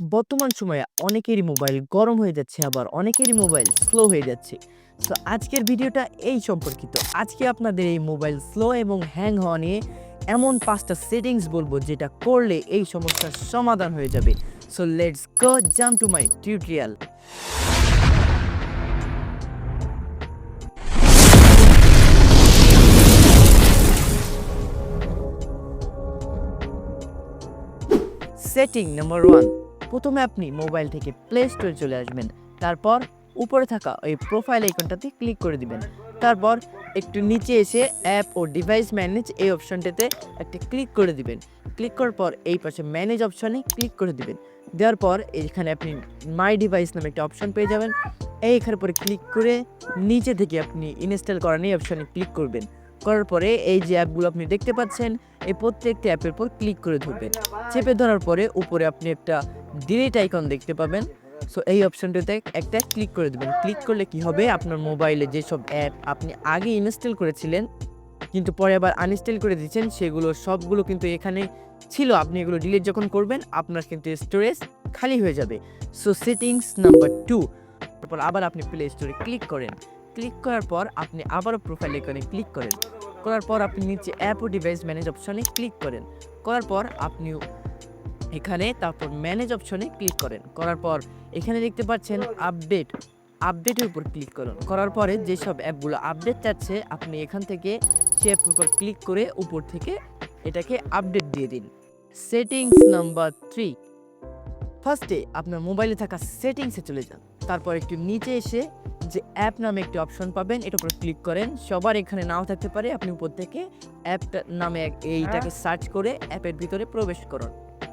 বর্তমান সময়ে অনেকেরই মোবাইল গরম হয়ে যাচ্ছে, আবার অনেকেরই মোবাইল স্লো হয়ে যাচ্ছে। তো আজকের ভিডিওটা এই সম্পর্কিত। আজকে আপনাদের এই মোবাইল স্লো এবং হ্যাং হওয়া নিয়ে এমন পাঁচটা সেটিংস বলব যেটা করলে এই সমস্যার সমাধান হয়ে যাবে। So let's go jump to my tutorial setting number one প্রথমে আপনি মোবাইল থেকে প্লে স্টোরে চলে আসবেন। তারপর উপরে থাকা ওই প্রোফাইল আইকনটাতে ক্লিক করে দিবেন। তারপর একটু নিচে এসে অ্যাপ ও ডিভাইস ম্যানেজ এই অপশনটাতে একটা ক্লিক করে দিবেন। ক্লিক করার পর এই পাশে ম্যানেজ অপশনে ক্লিক করে দিবেন। দেওয়ার পর এখানে আপনি মাই ডিভাইস নামে একটা অপশন পেয়ে যাবেন। এই এইখানে পরে ক্লিক করে নিচে থেকে আপনি ইনস্টল করার এই অপশনে ক্লিক করবেন। করার পরে এই যে অ্যাপগুলো আপনি দেখতে পাচ্ছেন, এই প্রত্যেকটা অ্যাপের পর ক্লিক করে ধরবেন। চেপে ধরার পরে উপরে আপনি একটা ডিলিট আইকন দেখতে পাবেন। সো এই অপশনটাতে একটা ক্লিক করে দেবেন। ক্লিক করলে কি হবে? আপনার মোবাইলে যেসব অ্যাপ আপনি আগে ইনস্টল করেছিলেন, কিন্তু পরে আবার আনইনস্টল করে দিচ্ছেন, সেগুলো সবগুলো কিন্তু এখানে ছিল। আপনি এগুলো ডিলিট যখন করবেন, আপনার কিন্তু স্টোরেজ খালি হয়ে যাবে। সো সেটিংস নাম্বার টু তারপর আবার আপনি প্লে স্টোরে ক্লিক করেন। ক্লিক করার পর আপনি আবারও প্রোফাইল এখানে ক্লিক করেন। করার পর আপনি নিচে অ্যাপ ও ডিভাইস ম্যানেজ অপশনে ক্লিক করেন। করার পর আপনি এখানে তারপর ম্যানেজ অপশনে ক্লিক করেন। করার পর এখানে দেখতে পাচ্ছেন আপডেট আপডেটের উপর ক্লিক করুন। করার পরে যেসব অ্যাপগুলো আপডেট চাচ্ছে, আপনি এখান থেকে সে অ্যাপের উপর ক্লিক করে উপর থেকে এটাকে আপডেট দিয়ে দিন। সেটিংস নাম্বার থ্রি ফার্স্টে আপনার মোবাইলে থাকা সেটিংসে চলে যান। তারপর একটু নিচে এসে যে অ্যাপ নামে একটি অপশন পাবেন, এটার উপর ক্লিক করেন। সবার এখানে নাও থাকতে পারে। আপনি উপর থেকে অ্যাপটা নামে এইটাকে সার্চ করে অ্যাপের ভিতরে প্রবেশ করুন।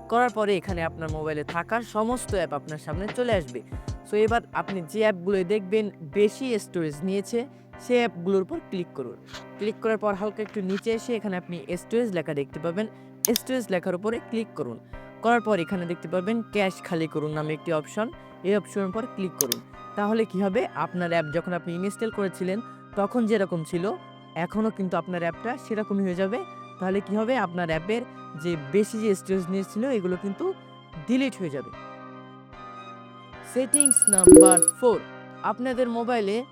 করার পরে এখানে আপনার মোবাইলে থাকার সমস্ত অ্যাপ আপনার সামনে চলে আসবে। সো এবার আপনি যে অ্যাপগুলো দেখবেন বেশি স্টোরেজ নিয়েছে সেই অ্যাপগুলোর উপর ক্লিক করুন। ক্লিক করার পর হালকা একটু নিচে এসে এখানে আপনি স্টোরেজ লেখা দেখতে পাবেন। স্টোরেজ লেখার উপরে ক্লিক করুন। করার পর এখানে দেখতে পাবেন ক্যাশ খালি করুন নামে একটি অপশন। এই অপশনের পর ক্লিক করুন। তাহলে কি হবে? আপনার অ্যাপ যখন আপনি ইনস্টল করেছিলেন, তখন যেরকম ছিল, এখনও কিন্তু আপনার অ্যাপটা সেরকমই হয়ে যাবে। তাহলে কি হবে? আপনার অ্যাপের যে বেশি যে স্টোরেজ নিয়েছিল, এগুলো কিন্তু ডিলিট হয়ে যাবে। সেটিংস নাম্বার ফোর আপনাদের মোবাইলে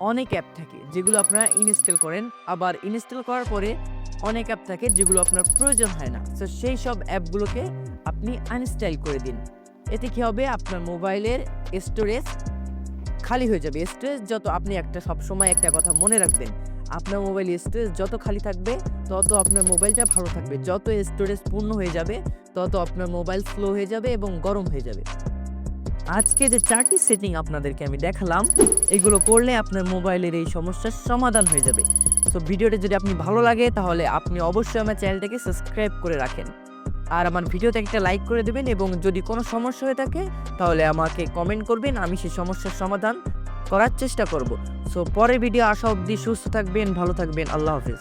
অনেক অ্যাপ থাকে যেগুলো আপনারা ইনস্টল করেন। আবার ইনস্টল করার পরে অনেক অ্যাপ থাকে যেগুলো আপনার প্রয়োজন হয় না। তো সেই সব অ্যাপগুলোকে আপনি আনস্টাইল করে দিন। এতে কি হবে? আপনার মোবাইলের স্টোরেজ খালি হয়ে যাবে। স্টোরেজ যত আপনি একটা সবসময় একটা কথা মনে রাখবেন আপনার মোবাইল স্টোরেজ যত খালি থাকবে, তত আপনার মোবাইলটা ভালো থাকবে। যত স্টোরেজ পূর্ণ হয়ে যাবে, তত আপনার মোবাইল স্লো হয়ে যাবে এবং গরম হয়ে যাবে। আজকে যে চারটি সেটিং আপনাদেরকে আমি দেখালাম, এগুলো করলে আপনার মোবাইলের এই সমস্যার সমাধান হয়ে যাবে। তো ভিডিওটা যদি আপনি ভালো লাগে, তাহলে আপনি অবশ্যই আমার চ্যানেলটাকে সাবস্ক্রাইব করে রাখেন। আর আমার ভিডিওতে একটা লাইক করে দেবেন এবং যদি কোনো সমস্যা হয়ে থাকে, তাহলে আমাকে কমেন্ট করবেন, আমি সেই সমস্যার সমাধান করার চেষ্টা করব। সো পরে ভিডিও আসা অবধি সুস্থ থাকবেন ভালো থাকবেন। আল্লাহ হাফিজ।